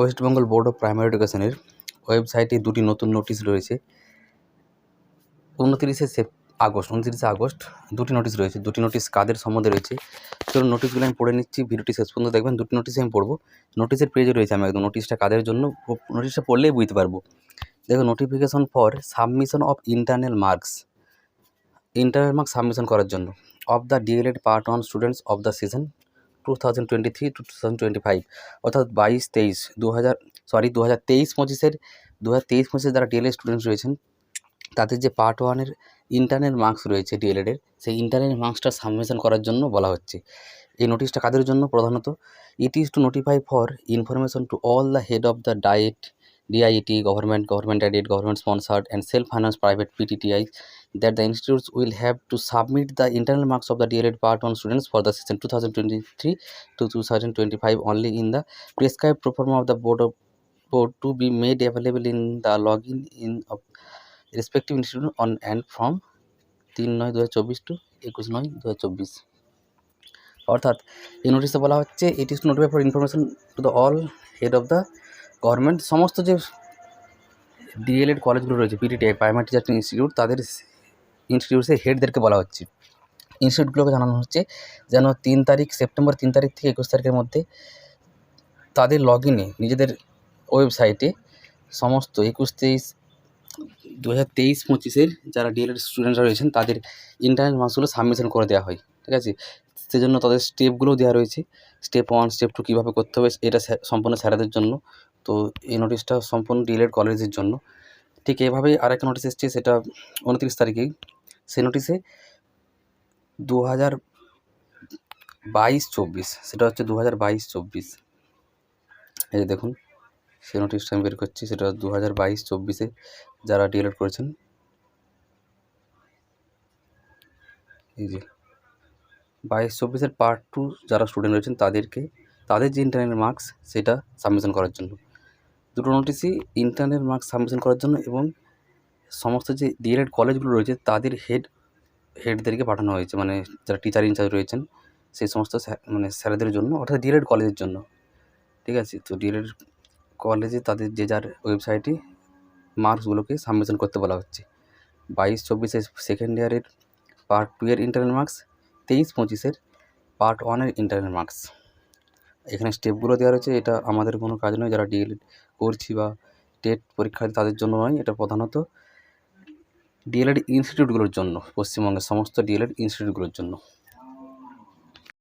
West Bengal board of primary এডুকেশনের ওয়েবসাইটে দুটি নতুন নোটিশ রয়েছে। উনতিরিশে সেপ, আগস্ট, উনতিরিশে আগস্ট দুটি নোটিশ রয়েছে। দুটি নোটিশ কাদের সম্বন্ধে রয়েছে? চলুন নোটিশগুলো আমি পড়ে নিচ্ছি, ভিডিওটি শেষ পর্যন্ত দেখবেন। দুটি নোটিশ আমি পড়ব। নোটিশের পেজে রয়েছে আমি একদম, নোটিশটা কাদের জন্য? নোটিশটা পড়লেই বুঝতে পারব। দেখো notification for submission of internal marks internal marks submission করার জন্য। Of the DElEd part one students of the season two thousand twenty three two thousand twenty অর্থাৎ বাইশ তেইশ দু হাজার সরি দু হাজার তেইশ পঁচিশের দু হাজার তেইশ পঁচিশে যারা ডিএলএড স্টুডেন্টস রয়েছেন, তাদের যে পার্ট ওয়ানের ইন্টারনাল মার্কস রয়েছে ডিএলএডের সেই ইন্টারনাল মার্কসটা সাবমিশন করার জন্য বলা হচ্ছে। এই নোটিশটা কাদের জন্য? প্রধানত it is to notify for information to all the head of the DIET DIT government government aided government sponsored and self finance private PTTI that the institutes will have to submit the internal marks of the DElEd part one students for the season two thousand twenty three two two thousand twenty five only in the prescribe proforma of the board of board to be made available in the log in respective institute on and from তিন নয় দু হাজার চব্বিশ two একুশ নয় দু হাজার চব্বিশ অর্থাৎ এই নোটিশে বলা হচ্ছে it is to notify for information to the all head of the government সমস্ত যে ডিএলএড কলেজগুলো রয়েছে পিটিটিআই প্রাইমারি টিচার ইনস্টিটিউট, তাদের ইনস্টিটিউটসের হেডদেরকে বলা হচ্ছে। ইনস্টিটিউটগুলোকে জানানো হচ্ছে যেন তিন তারিখ, সেপ্টেম্বর তিন তারিখ থেকে একুশ তারিখের মধ্যে তাদের লগ ইনে নিজেদের ওয়েবসাইটে সমস্ত একুশ তেইশ দু হাজার তেইশ পঁচিশের যারা ডিএলএড স্টুডেন্টরা রয়েছেন, তাদের ইন্টারনাল মার্কসগুলো সাবমিশন করে দেওয়া হয়, ঠিক আছে? সেজন্য তাদের স্টেপগুলোও দেওয়া রয়েছে। স্টেপ ওয়ান স্টেপ টু কীভাবে করতে হবে, এটা সম্পূর্ণ স্যারাদের জন্য। তো এই নোটিশটা সম্পূর্ণ ডিএলএড কলেজের জন্য। ঠিক এভাবেই আরেকটা নোটিশ এসছে, সেটা উনত্রিশ তারিখেই সেই নোটিশে দু হাজার বাইশ চব্বিশ, সেটা হচ্ছে দু হাজার বাইশ চব্বিশ। এই দেখুন, সেই নোটিশটা আমি বের করছি, সেটা দু হাজার বাইশ চব্বিশে যারা ডিএলএড করেছেন। এই যে বাইশ চব্বিশের পার্ট টু যারা স্টুডেন্ট রয়েছেন, তাদেরকে, তাদের যে ইন্টারনাল মার্কস সেটা সাবমিশন করার জন্য। দুটো নোটিশই ইন্টারনাল মার্কস সাবমিশন করার জন্য এবং সমস্ত যে ডিএলএড কলেজগুলো রয়েছে, তাদের হেড হেডদেরকে পাঠানো হয়েছে। মানে যারা টিচার ইনচার্জ রয়েছেন, সেই সমস্ত মানে স্যারেদের জন্য, অর্থাৎ ডিএলএড কলেজের জন্য। ঠিক আছে? তো ডিএলএড কলেজে তাদের যে যার ওয়েবসাইটে মার্কসগুলোকে সাবমিশন করতে বলা হচ্ছে। বাইশ, চব্বিশে সেকেন্ড ইয়ারের পার্ট টু এর ইন্টারনাল মার্কস তেইশ, পঁচিশের পার্ট ওয়ানের ইন্টারনাল মার্কস এখানে স্টেপগুলো দেওয়া রয়েছে, এটা আমাদের কোনো কাজ নয়। যারা ডিএলএড করছি বা টেট পরীক্ষা তাদের জন্য নয়, এটা প্রধানত ডিএলএড ইনস্টিটিউটগুলোর জন্য, পশ্চিমবঙ্গের সমস্ত ডিএলএড ইনস্টিটিউটগুলোর জন্য।